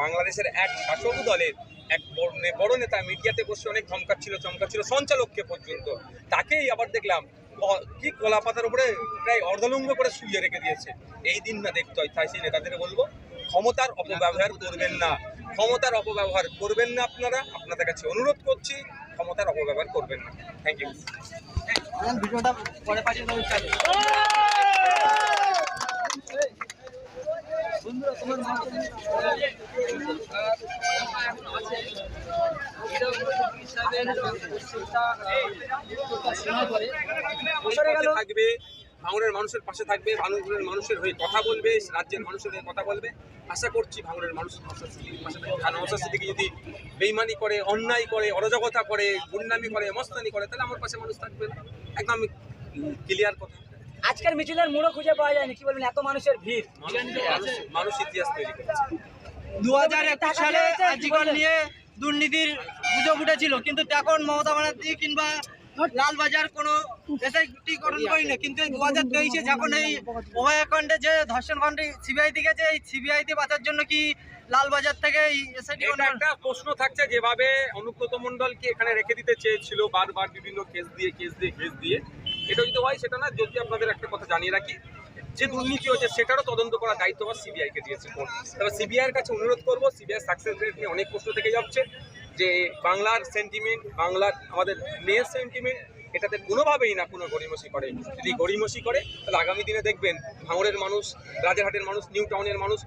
বাংলাদেশের এক শাসক দলের এক বড় নেতা মিডিয়াতে বসে অনেক ধমকাচ্ছিল, চমকাচ্ছিল সঞ্চালককে পর্যন্ত। তাকেই আবার দেখলাম কি কলা পাতার উপরে প্রায় অর্ধলঙ্গ করে শুয়ে রেখে দিয়েছে। এই দিন না দেখতে হয়, তাই সেই নেতাদের বলব, ক্ষমতার অপব্যবহার করবেন না। ক্ষমতার অপব্যবহার করবেন না আপনারা, আপনাদের কাছে অনুরোধ করছি, ক্ষমতার অপব্যবহার করবেন না। থ্যাংক ইউ থাকবে ভাঙড়ের মানুষের পাশে থাকবে ভাঙড়ের মানুষের হয়ে কথা বলবে রাজ্যের মানুষের হয়ে কথা বলবে। আশা করছি ভাঙড়ের মানুষ নওশাদ সিদ্দিকীর পাশে থাকবে। আর নওশাদ সিদ্দিকী যদি বেইমানি করে অন্যায় করে অরাজকতা করে গুন্ডামি করে মস্তানি করে তাহলে আমার পাশে মানুষ থাকবে না। একদম ক্লিয়ার কথা। আজকের মিছিলের মূল খুঁজে পাওয়া যায়নি কি বলবেন? এত মানুষের ভিড়। মানুষ ইতিহাস তৈরি করেছে। দু হাজার একুশ সালে আর্জিকর নিয়ে দুর্নীতির গুজব উঠেছিল কিন্তু এখন মমতা ব্যানার্জি কিংবা লালবাজার কোনো এসআইটিকরণ করিনি কিন্তু দু হাজার তেইশে যখন এই অভয়াকাণ্ডে যে ধর্ষণ কাণ্ডে সিবিআই দিকেছে এই সিবিআই তে বাঁচার জন্য কি লালবাজার থেকে একটা প্রশ্ন থাকছে যেভাবে অনুব্রত মন্ডলকে এখানে রেখে দিতে চেয়েছিল বারবার বিভিন্ন কেস দিয়ে কেস দিয়ে কেস দিয়ে। এটা যদি হয় সেটা না যদি আপনাদের একটা কথা জানিয়ে রাখি যে দুর্নীতি হয়েছে, সেটারও তদন্ত করার দায়িত্ব আবার সিবিআইকে দিয়েছে কোর্ট। তবে সিবিআই এর কাছে অনুরোধ করব সিবিআই সাকসেস রেট নিয়ে অনেক প্রশ্ন থেকে যাচ্ছে যে বাংলার সেন্টিমেন্ট বাংলার আমাদের মেয়ের সেন্টিমেন্ট এটাতে কোনোভাবেই না কোনো গড়িমসি করে। যদি গড়িমসি করে, তাহলে আগামী দিনে দেখবেন ভাঙড়ের মানুষ, রাজারহাটের মানুষ নিউ টাউনের মানুষ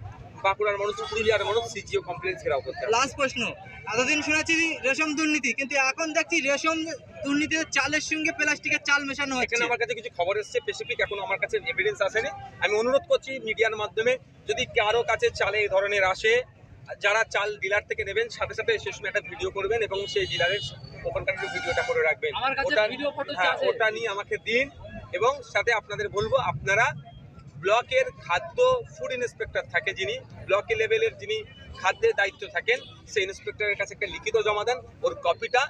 বাঁকুড়ার মানুষ পুরুলিয়ার মানুষ সিজিও কমপ্লেন ঘেরাও করতে লাস্ট প্রশ্ন। এতদিন শুনেছি রেশম দুর্নীতি কিন্তু এখন দেখছি রেশম দুর্নীতিতে চালের সঙ্গে প্লাস্টিকের চাল মেশানো হচ্ছে। এখানে আমার কাছে কিছু খবর এসছে স্পেসিফিক এখন আমার কাছে এভিডেন্স আসেনি। আমি অনুরোধ করছি মিডিয়ার মাধ্যমে যদি কারও কাছে চালে এই ধরনের আসে যারা চাল ডিলার থেকে নেবেন সাথে সাথে সে সময় একটা ভিডিও করবেন এবং সেই ডিলারের ওখানকার ভিডিওটা করে রাখবেন। ওটা হ্যাঁ ওটা নিয়ে আমাকে দিন এবং সাথে আপনাদের বলব আপনারা ব্লকের খাদ্য ফুড ইন্সপেক্টর থাকে যিনি ব্লকে লেভেলের যিনি খাদ্যের দায়িত্ব থাকেন সেই ইন্সপেক্টরের কাছে একটা লিখিত জমা দেন। ওর কপিটা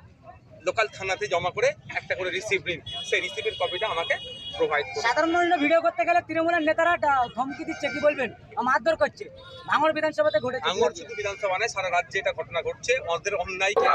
লোকাল থানাতে জমা করে একটা করে রিসিপ্ট নিন। সেই রিসিপ্টের কপিটা আমাকে প্রোভাইড করুন। সাধারণ মানুষ ভিডিও করতে গেলে তৃণমূলের নেতারা ধমকি দিচ্ছে কি বলবেন? মারধর করছে। ভাঙড় বিধানসভাতে ঘটেছে। আঙুর শুধু বিধানসভা নয় সারা রাজ্যে এটা ঘটনা ঘটছে। ওদের অন্যায়কে